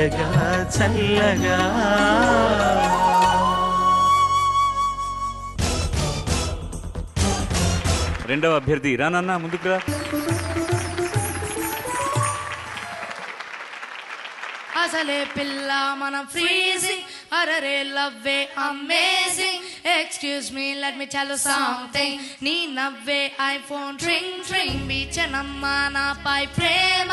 తీయగా చల్లగా. రెండవ అభ్యర్థి రానన్నా ముందుకు రా. అసలే పిల్ల మనం ఫ్రీజింగ్ అరరే లవ్వే amazing. Excuse me let me tell something నీ నవ్వే ఐఫోన్ ట్రింగ్ ట్రింగ్. బీచనమ్మ నాపై ప్రేమ.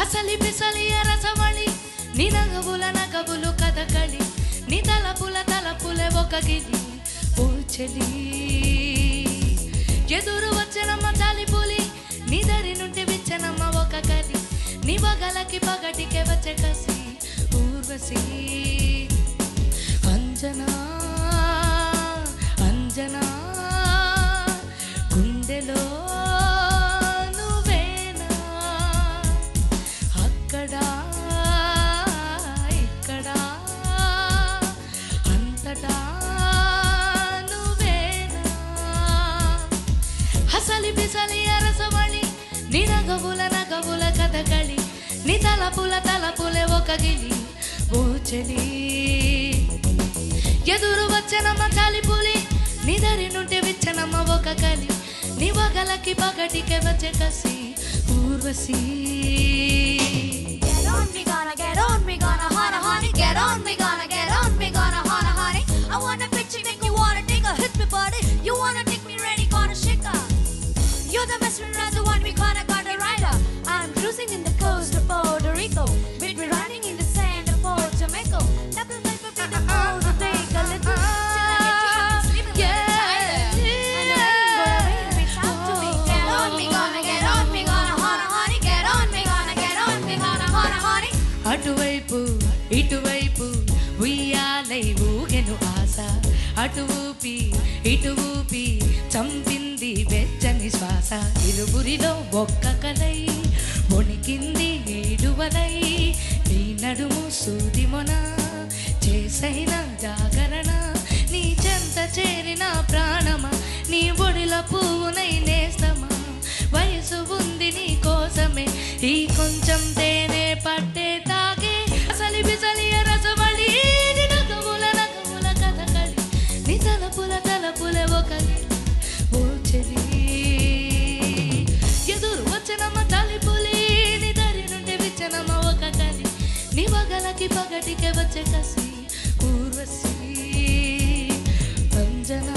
హసలి పిసలి రసమణి నీ నగవుల నగవులు కథకళి నీ తలపుల తలపులే ఒక గిలి ఓ ఎదురు వచ్చినమ్మ తలిపులి నీ దరి నుండి విచ్చనమ్మ ఒక కలి నీ పగలకి పగటికే వచ్చే కసి ఊర్వశీ. నగవుల నగవుల కథకళి నీ తలపుల తలపులే ఒక గిలి ఓ చెలి ఎదురు వచ్చనమ్మ చాలిపులి నీ దరి నుండి విచ్చనమ్మ ఒక కలి నీ వగలకి పగటికి వచ్చే కసి Urvashi Get on me, gonna get on me, gonna honey, honey. Get on me, gonna get on me, gonna honey. I wanna pitch you, make you wanna a hit me, buddy. You wanna take me ready, gonna shake up You're the best friend, అటువైపు ఇటువైపు ఉయ్యాలై ఊగెను ఆశ. అటు ఊపి ఇటు ఊపి చంపింది వెచ్చని శ్వాస. ఇరువురిలో ఒక్క కలై వణికింది ఏడువలై నీ నడుము సూదిమొన చేసైన జాగరణ. నీ చెంత చేరిన ప్రాణమా నీ ఒడిల పువ్వునై నేస్తమా. వయసు ఉంది నీ కోసమే ఈ కొంచెం తే నీ పగటికే వచ్చే కసి Urvashi Anjana Anjana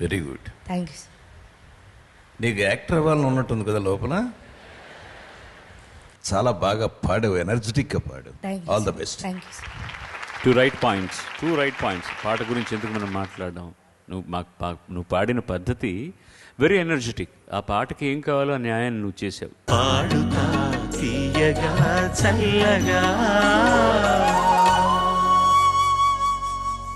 very good. Thank you నీకు యాక్టర్ అవ్వాలని ఉన్నట్టుంది కదా లోపల? చాలా బాగా పాడావు ఎనర్జెటిక్గా పాడు all the best thank you too right points two right points పాట గురించి ఎందుకు మనం మాట్లాడడం? నువ్వు మాకు పా- నువ్వు పాడిన పద్ధతి వెరీ ఎనర్జెటిక్ ఆ పాటకి ఏం కావాలో ఆ న్యాయాన్ని నువ్వు చేసావు. పాడుతా తీయగా చల్లగా.